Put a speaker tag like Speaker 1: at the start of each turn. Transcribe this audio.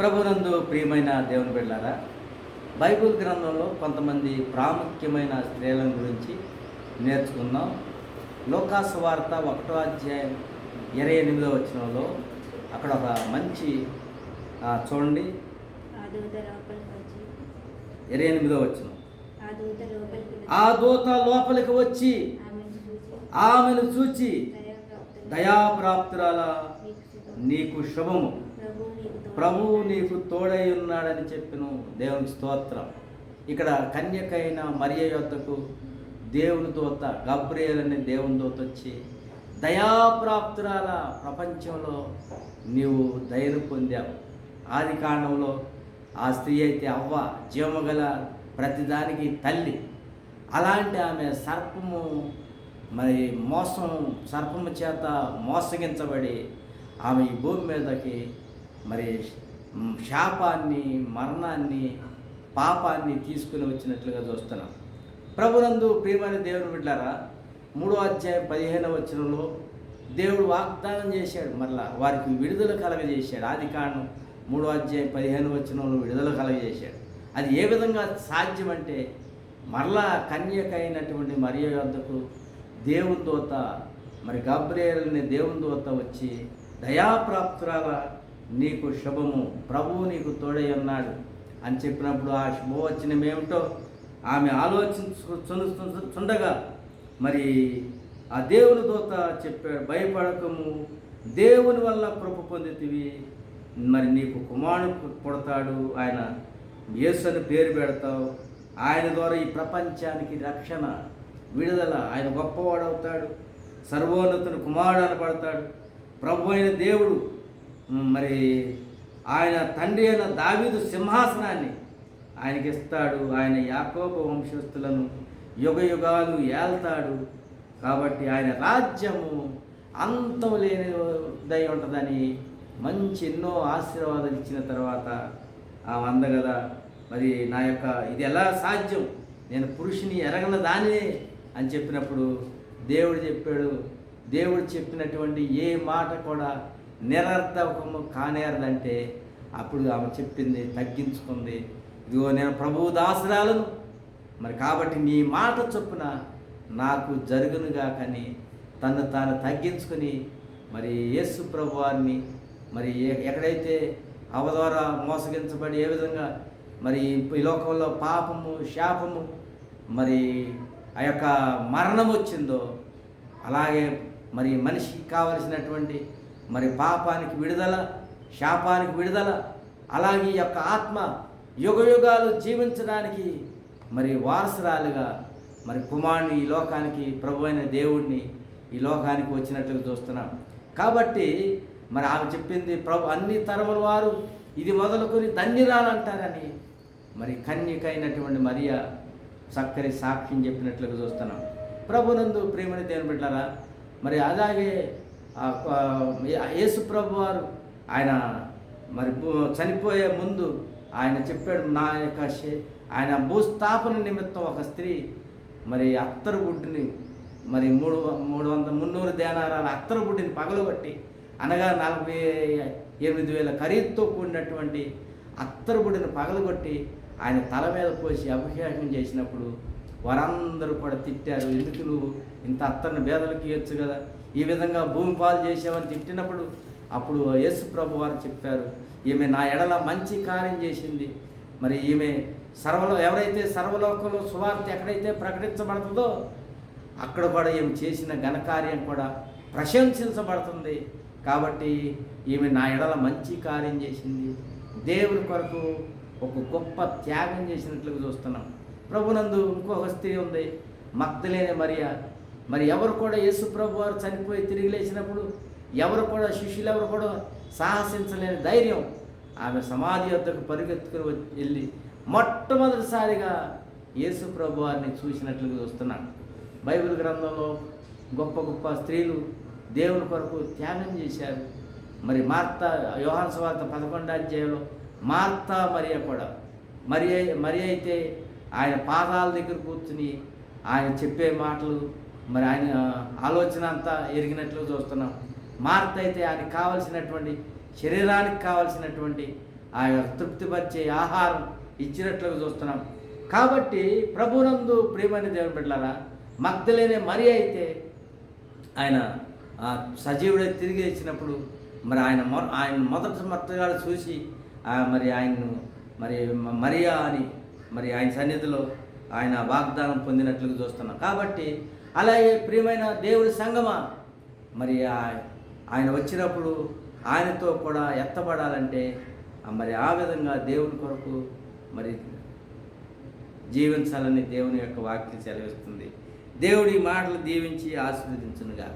Speaker 1: ప్రభునందు ప్రియమైన దేవుని బిడ్డారా బైబిల్ గ్రంథంలో కొంతమంది ప్రాముఖ్యమైన స్త్రీల గురించి నేర్చుకుందాం. లోకాసు వార్త ఒకటో అధ్యాయం ఇరవై ఎనిమిదో వచనంలో అక్కడ ఒక మంచి చూడండి. ఇరవై ఎనిమిదో వచనం.
Speaker 2: ఆ దూత లోపలికి వచ్చి ఆమెను
Speaker 1: చూచి
Speaker 2: దయాప్రాప్తురాలు. నీకు
Speaker 1: శుభము.
Speaker 2: ప్రభువు నీకు తోడై
Speaker 1: ఉన్నాడని చెప్పిన దేవుని స్తోత్రం. ఇక్కడ కన్యకైన మరియ యొద్దకు దేవుని దూత గబ్రియల్ అనే దేవుని దూత వచ్చి దయాప్రాప్తురాల ప్రపంచంలో నీవు దయను పొందావు. ఆది కాండంలో ఆ స్త్రీ అయితే అవ్వ జీవగల ప్రతిదానికి తల్లి. అలాంటి ఆమె సర్పము మరి మోసం సర్పము చేత మోసగించబడి ఆమె ఈ భూమి మీదకి మరి శాపాన్ని మరణాన్ని పాపాన్ని తీసుకుని వచ్చినట్లుగా చూస్తున్నాం. ప్రభునందు ప్రియమైన దేవుని బిడ్డారా మూడో అధ్యాయం పదిహేను వచనంలో దేవుడు వాగ్దానం చేశాడు. మరలా వారికి విడుదల కలగజేశాడు. ఆది కాండం మూడో అధ్యాయం పదిహేను వచనంలో విడుదల కలగజేశాడు. అది ఏ విధంగా సాధ్యమంటే మరలా కన్యక అయినటువంటి మరియ యొద్దకు దేవుని దోత మరి గబ్రేల్ని దేవుని దోత వచ్చి దయాప్రాప్తురాల నీకు శుభము. ప్రభువు నీకు తోడై ఉన్నాడు అని చెప్పినప్పుడు ఆ శుభవచనం ఏమిటో ఆమె ఆలోచించుచుండగా మరి ఆ దేవుని దూత చెప్పాడు భయపడకము. దేవుని వల్ల కృప పొందితివి. మరి నీకు కుమారుడు పుడతాడు. ఆయన యేసు అని పేరు పెడతావు. ఆయన ద్వారా ఈ ప్రపంచానికి రక్షణ విడుదల. ఆయన గొప్పవాడు అవుతాడు సర్వోన్నతుని కుమారుడు అనబడతాడు. ప్రభు అయిన దేవుడు మరి ఆయన తండ్రి అయిన దావీదు సింహాసనాన్ని ఆయనకి ఇస్తాడు ఆయన యాకోబ వంశస్థులను యుగ యుగాలు ఏల్తాడు. కాబట్టి ఆయన రాజ్యము అంతం లేనిదై ఉంటుందని మంచి ఎన్నో ఆశీర్వాదాలు ఇచ్చిన తర్వాత ఆమె అంద కదా మరి నా యొక్క ఇది ఎలా సాధ్యం? నేను పురుషుని ఎరగన దానినే అని చెప్పినప్పుడు దేవుడు చెప్పాడు. దేవుడు చెప్పినటువంటి ఏ మాట కూడా నిరర్థకము కానేరదంటే అప్పుడు ఆమె చెప్పింది తగ్గించుకుంది. ఇదిగో నేను ప్రభువు దాసురాలను. మరి కాబట్టి నీ మాట చొప్పున నాకు జరుగునుగా కానీ తను తాను తగ్గించుకొని మరి యేసు ప్రభు వారిని మరి ఎక్కడైతే అవ ద్వారా మోసగించబడి ఏ విధంగా మరి ఈ లోకంలో పాపము శాపము మరి ఆ యొక్క మరణం వచ్చిందో అలాగే మరి మనిషికి కావలసినటువంటి మరి పాపానికి విడుదల శాపానికి విడుదల అలాగే ఈ యొక్క ఆత్మ యుగ యుగాలు జీవించడానికి మరి వారసురాలుగా మరి కుమారుని ఈ లోకానికి ప్రభు అయిన దేవుణ్ణి ఈ లోకానికి వచ్చినట్లుగా చూస్తున్నాం. కాబట్టి మరి ఆమె చెప్పింది ప్రభు అన్ని తరముల వారు ఇది మొదలుకొని ధన్యురాలంటారని మరి కన్యకైనటువంటి మరియా చక్కని సాక్ష్యం చెప్పినట్లుగా చూస్తున్నాం. ప్రభునందు ప్రేమని దేవుని బిడ్డారా మరి అలాగే యేసుప్రభు వారు ఆయన మరి చనిపోయే ముందు ఆయన చెప్పాడు నా యొక్క ఆయన భూస్థాపన నిమిత్తం ఒక స్త్రీ మరి అత్తరు గుడ్డుని మరి మూడు మూడు వందల మున్నూరు దేనారాల అత్తరు గుడ్డిని పగలగొట్టి అనగా నలభై ఎనిమిది వేల ఖరీదుతో కూడినటువంటి అత్తరు గుడిని పగలగొట్టి ఆయన తల మీద పోసి అభిషేకం చేసినప్పుడు వారందరూ కూడా తిట్టారు. ఎందుకు నువ్వు ఇంత అత్తరిని బేదలకు ఇవ్వచ్చు కదా? ఈ విధంగా భూమి పాలు చేసావని తిట్టినప్పుడు అప్పుడు యేసు ప్రభు వారు చెప్పారు ఈమె నా ఎడల మంచి కార్యం చేసింది. మరి ఈమె సర్వలో ఎవరైతే సర్వలోకంలో సువార్త ఎక్కడైతే ప్రకటించబడుతుందో అక్కడ కూడా ఈమె చేసిన ఘనకార్యం కూడా ప్రశంసించబడుతుంది. కాబట్టి ఈమె నా ఎడల మంచి కార్యం చేసింది. దేవుని కొరకు ఒక గొప్ప త్యాగం చేసినట్లుగా చూస్తున్నాం. ప్రభునందు ఇంకొక స్త్రీ ఉంది మక్తలేని మరియ. మరి ఎవరు కూడా యేసు ప్రభు వారు చనిపోయి తిరిగి లేచినప్పుడు ఎవరు కూడా శిష్యులు ఎవరు కూడా సాహసించలేని ధైర్యం. ఆమె సమాధి వద్దకు పరిగెత్తుకుని వెళ్ళి మొట్టమొదటిసారిగా యేసు ప్రభు వారిని చూసినట్లుగా చూస్తున్నాం బైబిల్ గ్రంథంలో గొప్ప గొప్ప స్త్రీలు దేవుని కొరకు త్యాగం చేశారు. మరి మార్త యోహాన్ స్వార్థ పదకొండో అధ్యాయంలో మార్త మరియ కూడా. మరి మరి అయితే ఆయన పాదాల దగ్గర కూర్చుని ఆయన చెప్పే మాటలు మరి ఆయన ఆలోచన అంతా ఎరిగినట్లు చూస్తున్నాం. మార్త అయితే ఆయనకు కావలసినటువంటి శరీరానికి కావలసినటువంటి ఆయన తృప్తిపరిచే ఆహారం ఇచ్చినట్లుగా చూస్తున్నాం. కాబట్టి ప్రభునందు ప్రేమని దేవుని బిడ్డలారా మగ్ధలేనే మరి అయితే ఆయన సజీవుడే తిరిగి ఇచ్చినప్పుడు మరి ఆయన మొ ఆయన మొదటి మత్తగాడు చూసి మరి ఆయన్ను మరి మరియా అని మరి ఆయన సన్నిధిలో ఆయన వాగ్దానం పొందినట్లుగా చూస్తున్నాం. కాబట్టి అలాగే ప్రియమైన దేవుడి సంగమ మరి ఆయన వచ్చినప్పుడు ఆయనతో కూడా ఎత్తబడాలంటే మరి ఆ విధంగా దేవుని కొరకు మరి జీవించాలని దేవుని యొక్క వాక్యం సెలవిస్తుంది. దేవుడి మాటలు దీవించి ఆశీర్వదించునుగా